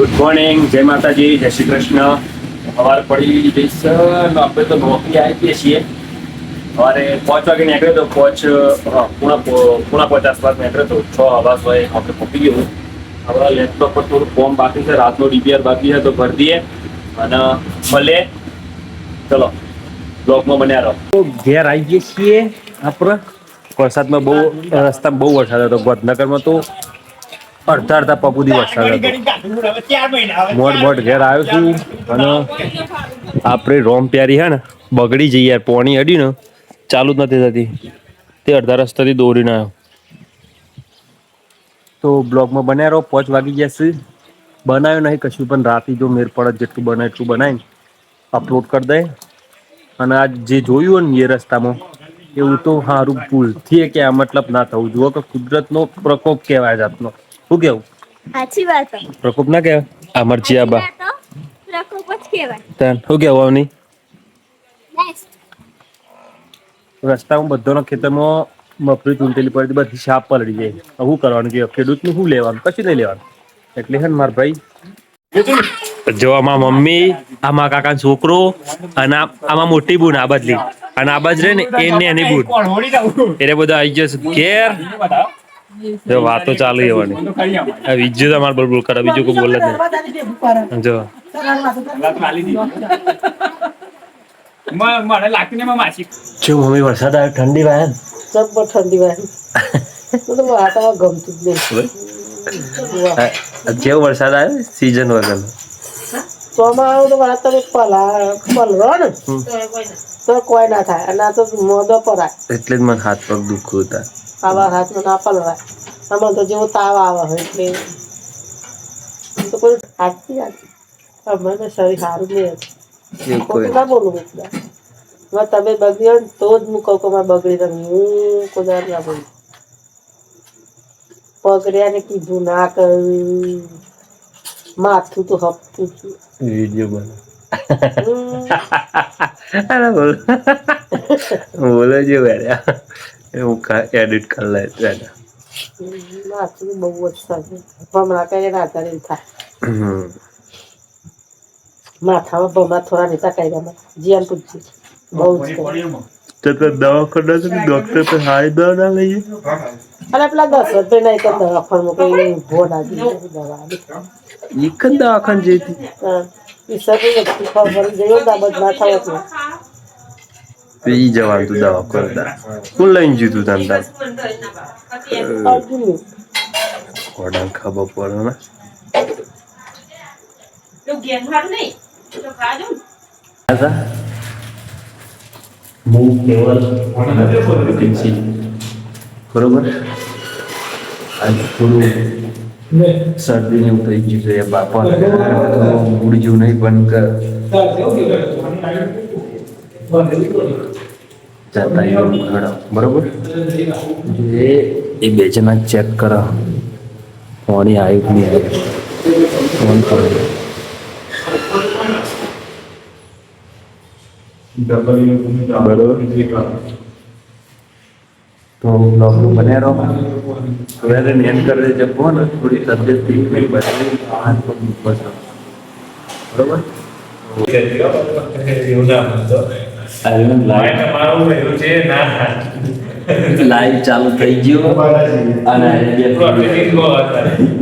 Good morning જય માતાજી જય શ્રી કૃષ્ણ સવાર પડી જઈશ ને આપણે તો નોકરી આવી છીએ. સવારે પાંચ વાગે નીકળ્યો તો પાંચ પૂણા પૂણા પાંચ આસપાસ નીકળ્યો તો છ આવાસ હોય, આપણે પહોંચી ગયું. હવે લેપટોપ પર થોડું ફોર્મ બાકી છે, રાતનો ડીપીઆર બાકી છે, તો ભરી દઈએ. અને ભલે ચલો બ્લોકમાં બન્યા રહો. ઘેર આવી ગઈએ છીએ આપણે. વરસાદમાં બહુ રસ્તામાં બહુ વરસાદ હતો ગોધનગરમાં તો અડધા અડધા પગુદી વરસાદ હતો મોટ મોડ ઘેર આવ્યો છું અને આપણે રોમ પ્યારી હે ને બગડી જઈ યાર પોણી અડી ને ચાલુ જ નથી થતી. તે અડધા રસ્તાથી દોરીને આવ્યો. તો બ્લોગમાં બન્યા રહો પાંચ વાગી ગયા છે. બનાવ્યો નહીં કશું પણ રાતે જો મેર પડત જેટલું બનાય એટલું બનાવીને અપલોડ કરી દે. અને આ જે જોયું હોય ને એ રસ્તામાં એવું તો સારું ભૂલથી કે આ મતલબ ના થવું. જુઓ કે કુદરતનો પ્રકોપ કહેવાય જાતનો. શું કેવું? સાચી વાત પ્રકોપ ના કહેવાય? આ મરજી આબા આ તો પ્રકોપ જ કહેવાય. તન શું કેવું આવની. રસ્તામાં બધાના ખેતરમાં મફરી ચૂંટેલી પડી બધી સાપ પલળી જાય. શું કરવાનું કે ખેડૂતનું શું લેવાનું? કશું નહીં લેવાનું. એટલે હે ને મારા ભાઈ. જો આમાં મમ્મી આમાં કાકા છોકરો અને આમાં મોટી બુન આ બદલી અને આ બાજ રે ને એને એની બુન. એટલે બધા આવી જશે ઘેર. જો વાતો ચાલુ આ બીજું તમારે બોલ બોલ કરે બીજું કોઈ બોલે જ નહીં. જો. મને લાગતું ને એમાં માસી. જો મમ્મી વરસાદ આવ્યો ઠંડી વાય જબ્બર ઠંડી વાય તો વાતાવરણ ગમતું જ નહીં. જેવો વરસાદ આવ્યો સીઝન વગર ચોમાસું તો વાતાવરણ પલા પલરો ને. તો કોઈ ના થાય. અને આ તો મોદો પરાય એટલે જ મને હાથ પગ દુખવું હતા. આવા હાથમાં ના પલરાય આમાં તો જેવો તાવ આવે હોય એટલે તો કોઈ હાથથી હાથ મને શરીર સારું નહીં ખોટું ના બોલું એટલે હવે તમે બગડી હોય તો જ હું કહું કે બગડી રમી હું કોઈ ના બોલું. પગડ્યા ને કીધું ના કર્યું માથું તો હપતું છું. વીડિયો. અરે બોલ. બોલો જે વેડ્યા હું એડિટ કરી લે વેડ્યા માથું બહુ જ થાય ભમરા માથામાં ભમરા થોડા નીચા કરી રહ્યા જીયાન પૂછ્યું. બહુ. તો તો દવાખાના તો ડોક્ટર પર હારી દવા ના લઈએ. અને પેલા દસ રૂપિયા નહીં તો દવાખાનું કઈ ઊભો ના દવા એક જ દવાખાન ઈશ્વરની પી જવાનું તું દવા કરતા હું લઈને જીતું તને તાર ઘોડા ખબર પડે ને? બરોબર? આજ થોડું શરદી ને થઈ ગયું છે બાપા. ઉડજું નહીં બંધ કર જતા એવું ઘડા બરોબર? એ એ બે જણા ચેક કરો. કોની આવ્યું કે નહીં આવ્યું ફોન કરો તો બ્લોગનું બને રહો હાથ પગ દુખો છે બરોબર આયરન લાઈવ લાઈવ ચાલુ થઈ ગયો અને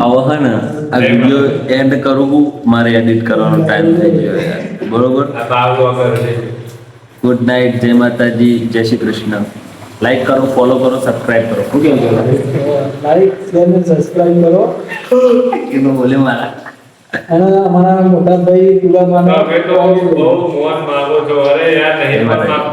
હવે હે ને આ વીડિયો એન્ડ કરવું મારે એડિટ કરવાનો ટાઈમ થઈ ગયો યાર બરોબર? ગુડ નાઇટ જય માતાજી જય શ્રી કૃષ્ણ. લાઈક કરો ફોલો કરો સબસ્ક્રાઇબ કરો. શું કેવું લાઈક શેર અને સબસ્ક્રાઇબ કરો. એનો બોલે મારા. અને અમારા મોટા ભાઈ તુલામાના તમે તો બહુ મોન માગો છો. અરે યાર નહીં માગતો.